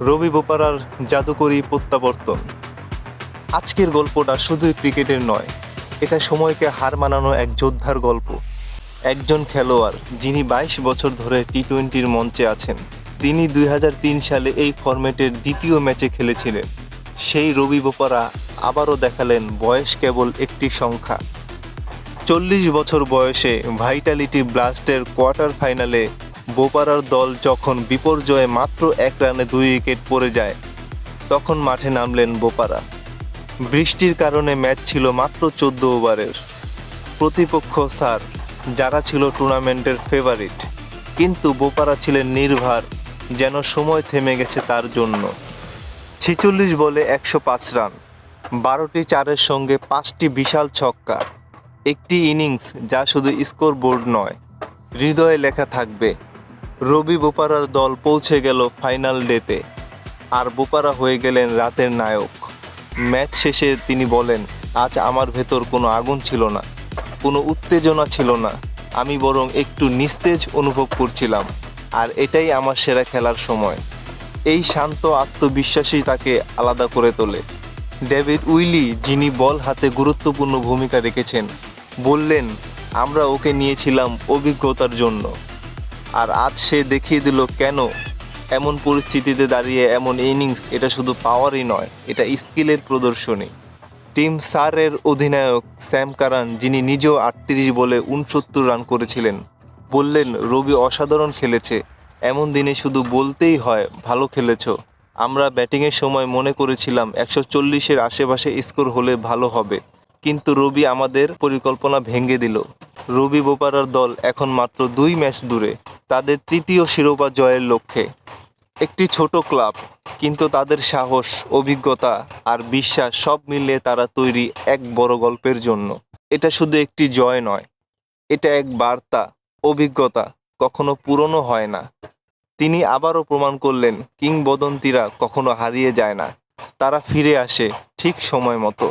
রবি বোপারার জাদুকরী প্রত্যাবর্তন। আজকের গল্পটা শুধুই ক্রিকেটের নয়, এটা সময়কে হার মানানো এক যোদ্ধার গল্প। একজন খেলোয়াড় যিনি বাইশ বছর ধরে টি টোয়েন্টির মঞ্চে আছেন, তিনি দুই হাজার তিন সালে এই ফরম্যাটের দ্বিতীয় ম্যাচে খেলেছিলেন। সেই রবি বোপারা আবারও দেখালেন বয়স কেবল একটি সংখ্যা। চল্লিশ বছর বয়সে ভাইটালিটি ব্লাস্টের কোয়ার্টার ফাইনালে বোপারার দল যখন বিপর্যয়ে মাত্র এক রানে দুই উইকেট পড়ে যায়, তখন মাঠে নামলেন বোপারা বৃষ্টির কারণে ম্যাচ ছিল মাত্র চোদ্দ ওভারের। প্রতিপক্ষ স্যার, যারা ছিল টুর্নামেন্টের ফেভারিট, কিন্তু বোপারা ছিলেন নির্ভার, যেন সময় থেমে গেছে তার জন্য। ছিচল্লিশ বলে একশো পাঁচ রান, বারোটি চারের সঙ্গে পাঁচটি বিশাল ছক্কা, একটি ইনিংস যা শুধু স্কোর বোর্ড নয়, হৃদয়ে লেখা থাকবে। রবি বোপারার দল পৌঁছে গেল ফাইনাল ডেতে। আর বোপারা হয়ে গেলেন রাতের নায়ক। ম্যাচ শেষে তিনি বলেন, আজ আমার ভেতর কোনো আগুন ছিল না, কোনো উত্তেজনা ছিল না। আমি বরং একটু নিস্তেজ অনুভব করছিলাম, আর এটাই আমার সেরা খেলার সময়। এই শান্ত আত্মবিশ্বাসী তাকে আলাদা করে তোলে। ডেভিড উইলি, যিনি বল হাতে গুরুত্বপূর্ণ ভূমিকা রেখেছেন, বললেন, আমরা ওকে নিয়েছিলাম অভিজ্ঞতার জন্য। আর আজ সে দেখিয়ে দিল, কেন? এমন পরিস্থিতিতে দাঁড়িয়ে এমন ইনিংস এটা শুধু পাওয়ারই নয়, এটা স্কিলের প্রদর্শনী। টিম সারের অধিনায়ক স্যাম কারান, যিনি নিজেও আটত্রিশ বলে উনসত্তর রান করেছিলেন, বললেন, রবি অসাধারণ খেলেছে, এমন দিনে শুধু বলতেই হয়, ভালো খেলেছ। আমরা ব্যাটিংয়ের সময় মনে করেছিলাম, একশো চল্লিশের আশেপাশে স্কোর হলে ভালো হবে, কিন্তু রবি আমাদের পরিকল্পনা ভেঙে দিল। রবি বোপারার দল এখন মাত্র দুই ম্যাচ দূরে। তাদের তৃতীয় শিরোপা জয়ের লক্ষ্যে। একটি ছোট ক্লাব, কিন্তু তাদের সাহস, অভিজ্ঞতা আর বিশ্বাস সব মিলিয়ে তারা তৈরি এক বড় গল্পের জন্য। এটা শুধু একটি জয় নয়, এটা এক বার্তা, অভিজ্ঞতা কখনো পুরনো হয় না। তিনি আবারও প্রমাণ করলেন, কিংবদন্তিরা কখনো হারিয়ে যায় না। তারা ফিরে আসে ঠিক সময় মতো।